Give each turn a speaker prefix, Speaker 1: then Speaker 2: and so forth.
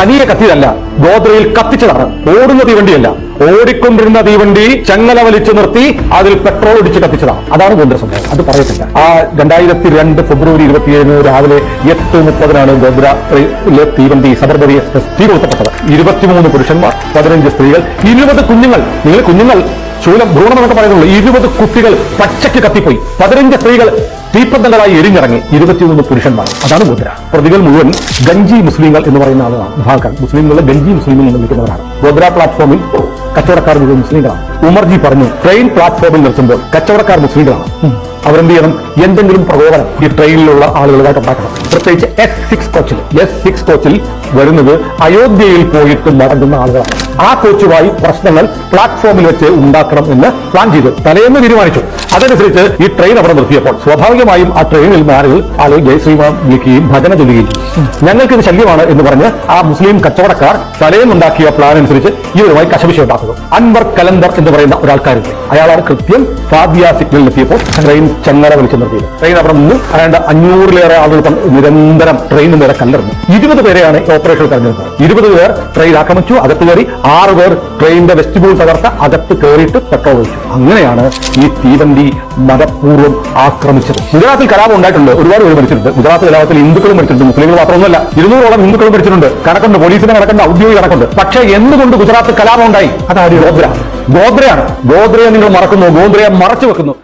Speaker 1: തനിയെ കത്തിയതല്ല. ഗോദ്രയിൽ കത്തിച്ചതാണ്. ഓടുന്ന തീവണ്ടിയല്ല. ഓടിക്കൊണ്ടിരുന്ന തീവണ്ടി ചങ്ങല വലിച്ചു നിർത്തി അതിൽ പെട്രോൾ ഒടിച്ച് കത്തിച്ചതാണ് അതാണ് ഗോദ്ര സംഭവം. അത് പറയത്തില്ല. ആ രണ്ടായിരത്തി രണ്ട് ഫെബ്രുവരി ഇരുപത്തിയേഴിന് രാവിലെ എട്ട് മുപ്പതിനാണ് ഗോദ്രയിലെ തീവണ്ടി സബർമതി എക്സ്പ്രസ് തീ കൊളുത്തപ്പെട്ടത്. ഇരുപത്തിമൂന്ന് പുരുഷന്മാർ പതിനഞ്ച് സ്ത്രീകൾ ഇരുപത് കുഞ്ഞുങ്ങൾ. നിങ്ങൾ കുഞ്ഞുങ്ങൾ ശൂലം ഭ്രൂണം എന്നൊക്കെ പറയുന്നുള്ളൂ. ഇരുപത് കുട്ടികൾ പച്ചയ്ക്ക് കത്തിപ്പോയി. പതിനഞ്ച് സ്ത്രീകൾ തീപ്പന്തങ്ങളായി എരിഞ്ഞിറങ്ങി. ഇരുപത്തിമൂന്ന് പുരുഷന്മാർ. അതാണ് മുദ്ര. പ്രതികൾ മുഴുവൻ ഗഞ്ചി മുസ്ലിങ്ങൾ എന്ന് പറയുന്ന ആളാണ് വിഭാഗക്കാർ മുസ്ലിങ്ങളെ ഗഞ്ചി മുസ്ലിങ്ങൾ എന്ന് വിളിക്കുന്നവരാണ്. ഗോദ്ര പ്ലാറ്റ്ഫോമിൽ കച്ചവടക്കാർ മുഴുവൻ മുസ്ലിങ്ങളാണ്. ഉമർജി പറഞ്ഞു ട്രെയിൻ പ്ലാറ്റ്ഫോമിൽ നിർത്തുമ്പോൾ കച്ചവടക്കാർ മുസ്ലിങ്ങളാണ്. അവരെന്ത് ചെയ്യണം? എന്തെങ്കിലും പ്രകോപനം ഈ ട്രെയിനിലുള്ള ആളുകളുമായിട്ട് ഉണ്ടാക്കണം. പ്രത്യേകിച്ച് എസ് സിക്സ് കോച്ചിൽ എസ് സിക്സ് കോച്ചിൽ വരുന്നത് അയോധ്യയിൽ പോയിട്ട് മടങ്ങുന്ന ആളുകളാണ്. ആ കോച്ചുമായി പ്രശ്നങ്ങൾ പ്ലാറ്റ്ഫോമിൽ വെച്ച് ഉണ്ടാക്കണം എന്ന് പ്ലാൻ ചെയ്തു. തലേന്ന് തീരുമാനിച്ചു. അതനുസരിച്ച് ഈ ട്രെയിൻ അവിടെ നിർത്തിയപ്പോൾ സ്വാഭാവികമായും ആ ട്രെയിനിൽ ആളുകൾ ആളുകൾ ജയ് വിളിക്കുകയും ഭജന ചൊല്ലുകയും. ഞങ്ങൾക്ക് ഇത് ശല്യമാണ് എന്ന് പറഞ്ഞ് ആ മുസ്ലിം കച്ചവടക്കാർ തലേന്നുണ്ടാക്കിയ പ്ലാൻ അനുസരിച്ച് ഇവരുമായി കശപിശ ഉണ്ടാക്കുന്നു. അൻവർ കലന്തർ എന്ന് പറയുന്ന ഒരാൾക്കാരുണ്ട്. അയാളാണ് കൃത്യം ഫാദിയ സിഗ്നലിൽ എത്തിയപ്പോൾ ട്രെയിൻ ചങ്ങര വലിച്ചു നിർത്തിയത്. ട്രെയിൻ അവിടെ നിന്ന് അയാണ്ട് അഞ്ഞൂറിലേറെ ആളുകൾ നിരന്തരം ട്രെയിനിൽ നേരെ കല്ലെറിഞ്ഞു ഇരുപത് പേരെയാണ് ഓപ്പറേഷൻ തെരഞ്ഞെടുത്തത്. ഇരുപത് പേർ ട്രെയിൻ ആക്രമിച്ചു അകത്ത് കയറി ആറ് പേർ ട്രെയിനിന്റെ വെസ്റ്റിബ്യൂൾ തകർത്ത അകത്ത് കയറിയിട്ട് പെട്രോൾ ഒഴിച്ചു. അങ്ങനെയാണ് ഈ തീവണ്ടി മതപൂർവം ആക്രമിച്ചത്. ഗുജറാത്തിൽ കലാപം ഉണ്ടായിട്ടുണ്ട്. ഒരുപാട് പേര് മരിച്ചിട്ടുണ്ട്. ഗുജറാത്ത് കലാപത്തിൽ ഹിന്ദുക്കളും മരിച്ചിട്ടുണ്ട്. മുസ്ലിങ്ങൾ മാത്രമൊന്നുമല്ല ഇരുന്നൂറോളം ഹിന്ദുക്കളും മരിച്ചിട്ടുണ്ട്. കണക്കുണ്ട് പോലീസിനെ കണക്കുണ്ട് ഔദ്യോഗിക കണക്കുണ്ട്. പക്ഷേ എന്തുകൊണ്ട് ഗുജറാത്ത് കലാപം ഉണ്ടായി? അതാണ് ഗോദ്ര. ഗോദ്രയാണ്. ഗോദ്രയെ നിങ്ങൾ മറക്കുന്നു ഗോദ്രയെ മറച്ചു വെക്കുന്നു.